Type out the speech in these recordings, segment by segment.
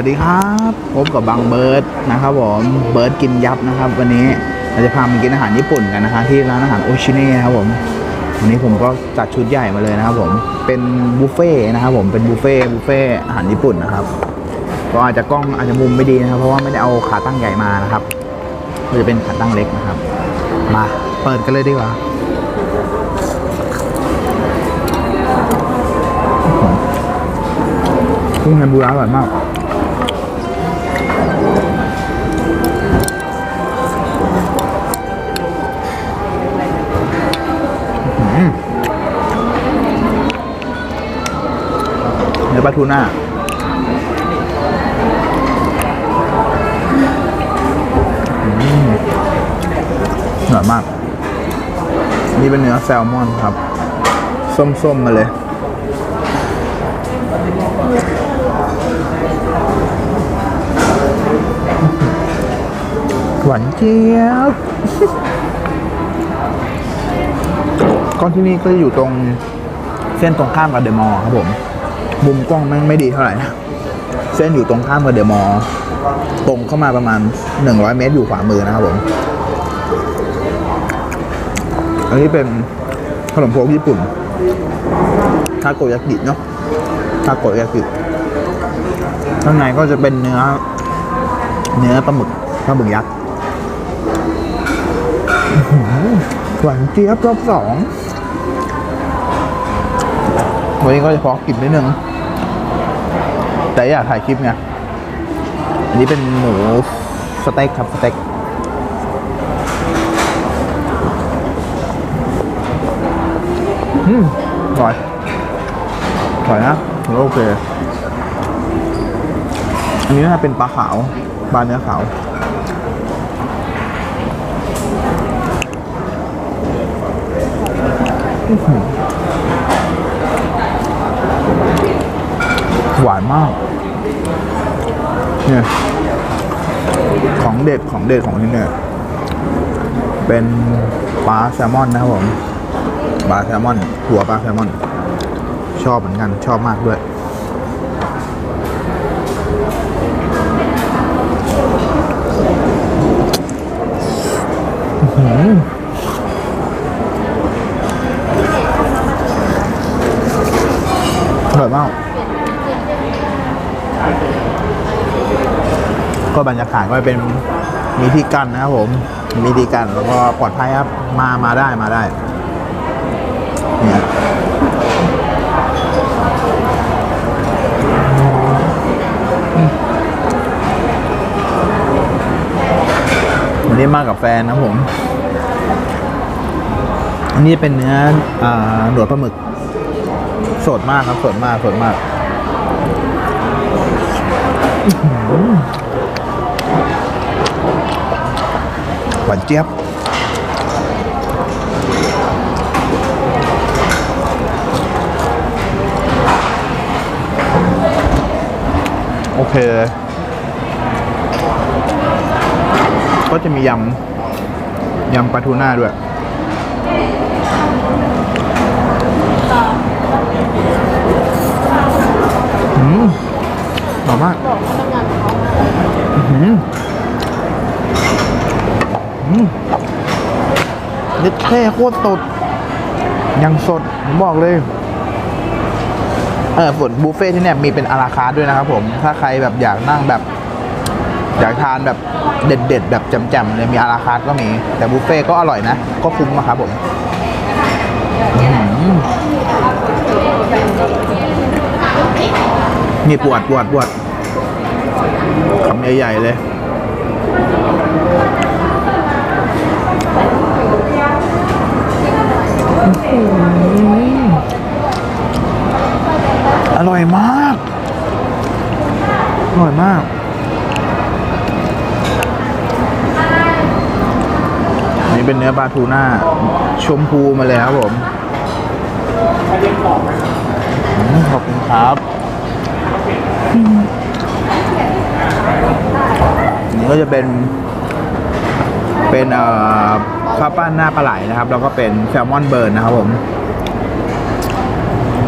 วัสดีครับพบกับบังเบิร์ดนะครับผมเบิร์ดกินยับนะครับ วันนี้เราจะพามากินอาหารญี่ปุ่นกันนะคะที่ร้านอาหารโอชิเน่นะครับผมวันนี้ผมก็จัดชุดใหญ่มาเลยนะครับผมเป็นบุฟเฟ่นะครับผมเป็นบุฟเฟ่บุฟเฟ่อาหารญี่ปุ่นนะครับก็อาจจะกล้องอาจจะมุมไม่ดีนะครับ เพราะว่าไม่ได้เอาขาตั้งใหญ่มานะครับก็จะเป็นขาตั้งเล็กนะครับ มาเปิดกันเลยดีกว่ากุ้งเทมปุระอร่อยมาก ลาทูน่าอืมอร่อยมาก นี่เป็นเนื้อแซลมอนครับ ส้มๆมาเลยหวานเจี๊ยบก้อนที่นี่ก็อยู่ตรงเส้นตรงข้ามกับเดอะมอลล์ครับผม มุมกล้องแม่งไม่ดีเท่าไหร่นะเส้นอยู่ตรงข้ามกับเดอะมอลตรงเข้ามาประมาณ 100 เมตรอยู่ขวามือนะครับผม อันนี้เป็นขนมโครกญี่ปุ่นทาโกยากิเนาะทาโกยากิข้างในก็จะเป็นเนื้อ เนื้อปลาหมึกปลาหมึกยักษ์อื้อหือหวานเจี๊ยบรอบสองวันนี้ก็จะพอกลิ่นนิดนึง แต่อยากถ่ายคลิปไง อันนี้เป็นหมูสเต็กครับสเต็กอืมอร่อยอร่อยนะโอเค อันนี้น่าจะเป็นปลาขาว ปลาเนื้อขาวอื้อหือหวานมาก เนี่ย ของเด็ดของเด็ดของที่เนี่ย เป็นปลาแซลมอนนะครับผมปลาแซลมอน หัวปลาแซลมอน ชอบเหมือนกันชอบมากด้วยอร่อยมาก ก็บรรยากาศก็เป็นมีที่กั้นนะครับผม มีที่กั้นแล้วก็ปลอดภัยครับ มามาได้มาได้เนี่ยวันนี้มากับแฟนนะผม อันนี้เป็นเนื้ออหนวดปลาหมึก สดมากครับ สดมาก สดมากอื้อ หวานเจี๊ยบโอเค ก็จะมียำ ยำปลาทูน่าด้วย อืมหอมมาก อือหืออืม นิดแค่โคตรสดยังสดผมบอกเลยเออส่วนบุฟเฟ่ที่เนี่ยมีเป็นอาราคาร์ด้วยนะครับผมถ้าใครแบบอยากนั่งแบบอยากทานแบบเด็ดๆแบบจ่มๆเลยมีอาราคาร์ทก็มี แต่บุฟเฟ่ก็อร่อยนะ ก็คุ้มนะครับผมนี่ปวดปวดปวดคำใหญ่ๆเลย อร่อยมาก อร่อยมาก นี่เป็นเนื้อปลาทูน่า ชมพูมาเลยครับผมอืมขอบคุณครับอืมนี่ก็จะเป็น เป็นเอ่อข้าวปั้นหน้าปลาไหลนะครับ แล้วก็เป็นแซลมอนเบิร์นนะครับผม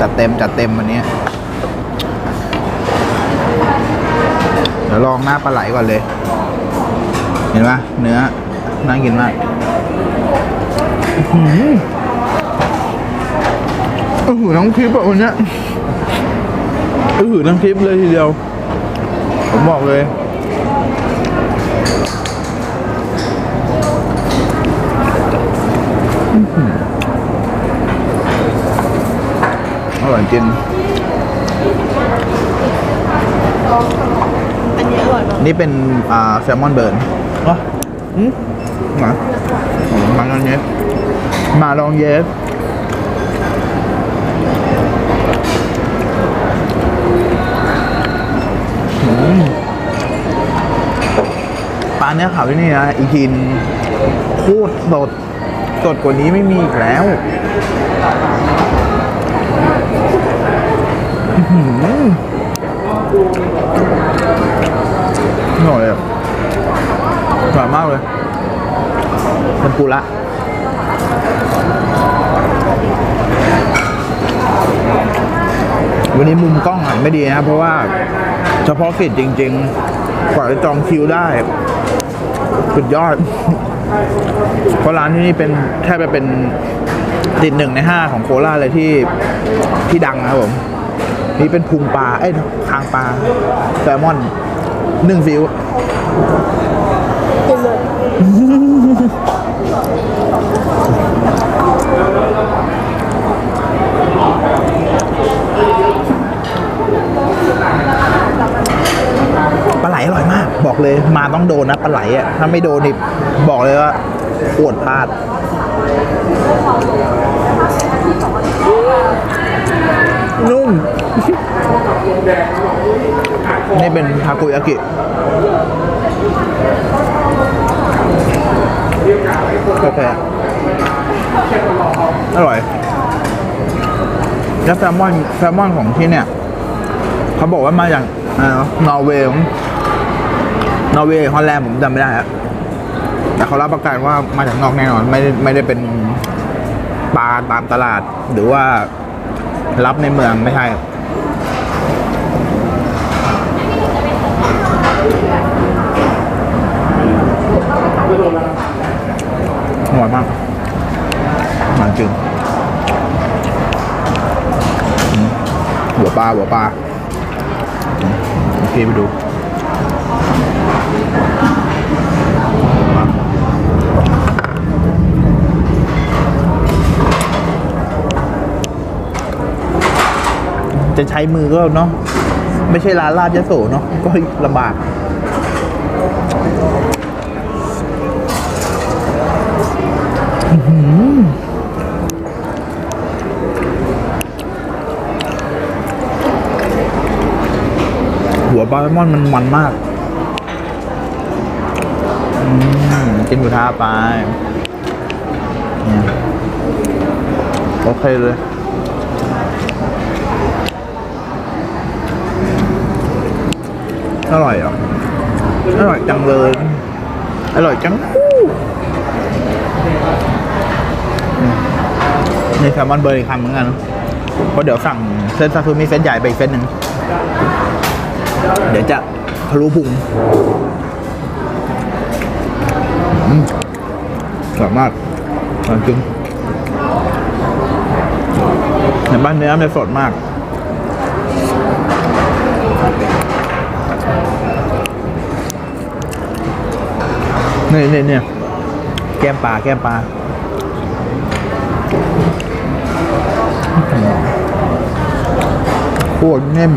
จัดเต็มจัดเต็มวันนี้เดี๋ยวลองหน้าปลาไหลก่อนเลย เห็นปะเนื้อน่ากินมากอือหือโอ้โหน้ำคลิปแบบวันนี้ยโอ้โหน้ำคลิปเลยทีเดียว ผมบอกเลย อร่อยจริงอันนี้อร่อยมากนี่เป็นอ่าแซลมอนเบิร์นวะอืมมามาลองเยสมาลองเยสอืมปลาเนื้อขาวที่นี่นะอีกินโคตรสด สดกว่านี้ไม่มีอีกแล้ว อื้อ หืออร่อยอะอร่อยมากเลยเป็นปูระวันนี้มุมกล้องอะไม่ดีนะเพราะว่าเฉพาะกิจจริง ๆ กว่าจะจองคิวได้ สุดยอด เพราะร้านที่นี่เป็นแทบจะเป็นติดหนึ่งในห้าของโคราชเลยที่ที่ดังนะครับผม นี่เป็นพุงปลาเอ้คางปลาแซลมอนหนึ่งฟิวกินเลยปลาไหลอร่อยมาก บอกเลยมาต้องโดนนะปลาไหลอะถ้าไม่โดนนี่บอกเลยว่าปวดพลาด นุ่ม นี่ เป็นทาโกยากิโอเคอร่อย แล้วแซลมอนแซลมอนของที่เนี่ยเขาบอกว่ามาจากอะไรนอร์เวย์นอร์เวย์ฮอลแลนด์ผมจำไม่ได้อะแต่เขารับประกันว่ามาจากนอกแน่นอนไม่ได้ไม่ได้เป็นปลาตามตลาด หรือว่ารับในเมืองไม่ใช่ อร่อยมากอร่อยจริงหัวปลาหัวปลาโอเคไปดูจะใช้มือก็เนาะไม่ใช่ร้านลาบยะโสเนาะก็ลำบาก วปลาแซลมอนมันมันมากอืมกินหมูทาไปเนี่ยโอเคเลยอร่อยอะอร่อยจังเลย อร่อยจังนี่แซลมอนเบอร์อีกคำเหมือนกันเพราะเดี๋ยวสั่งเส้นซาซูมิเส้นใหญ่ไปอีกเส้นหนึ่ง เดี๋ยวจะทะลุพุงอืมอร่อยมากอร่อยจริงในบ้านเนื้อมันสดมากนี่นี่เนี่ยแก้มปลาแก้มปลาโคตรเน่ม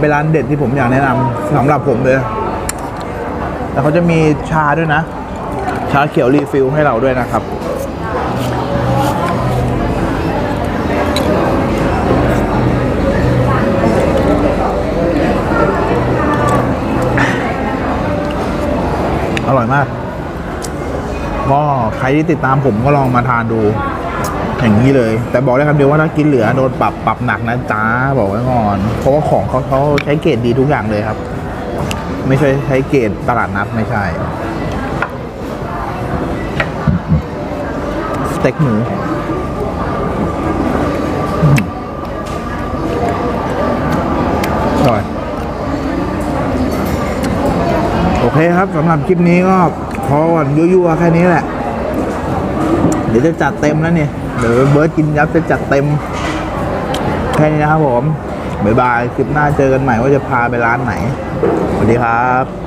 เป็นร้านเด็ดที่ผมอยากแนะนำสำหรับผมเลยแต่เขาจะมีชาด้วยนะ ชาเขียวรีฟิลให้เราด้วยนะครับอร่อยมาก ก็ใครที่ติดตามผมก็ลองมาทานดู อย่างนี้เลย แต่บอกได้คำเดียวว่าถ้ากินเหลือโดนปรับปรับหนักนะจ้าบอกไว้ก่อน เพราะว่าของเขาเขาใช้เกรดดีทุกอย่างเลยครับ ไม่ใช่ใช้เกรดตลาดนัดไม่ใช่สเต็กหมูอร่อยโอเคครับสำหรับคลิปนี้ก็พอก่อนยั่วๆแค่นี้แหละ เดี๋ยวจะจัดเต็มแล้วเนี่ย เดี๋ยวเบิร์ดกินยับจะจัดเต็ม แค่นี้นะครับผม บ๊ายบาย คลิปหน้าเจอกันใหม่ว่าจะพาไปร้านไหน สวัสดีครับ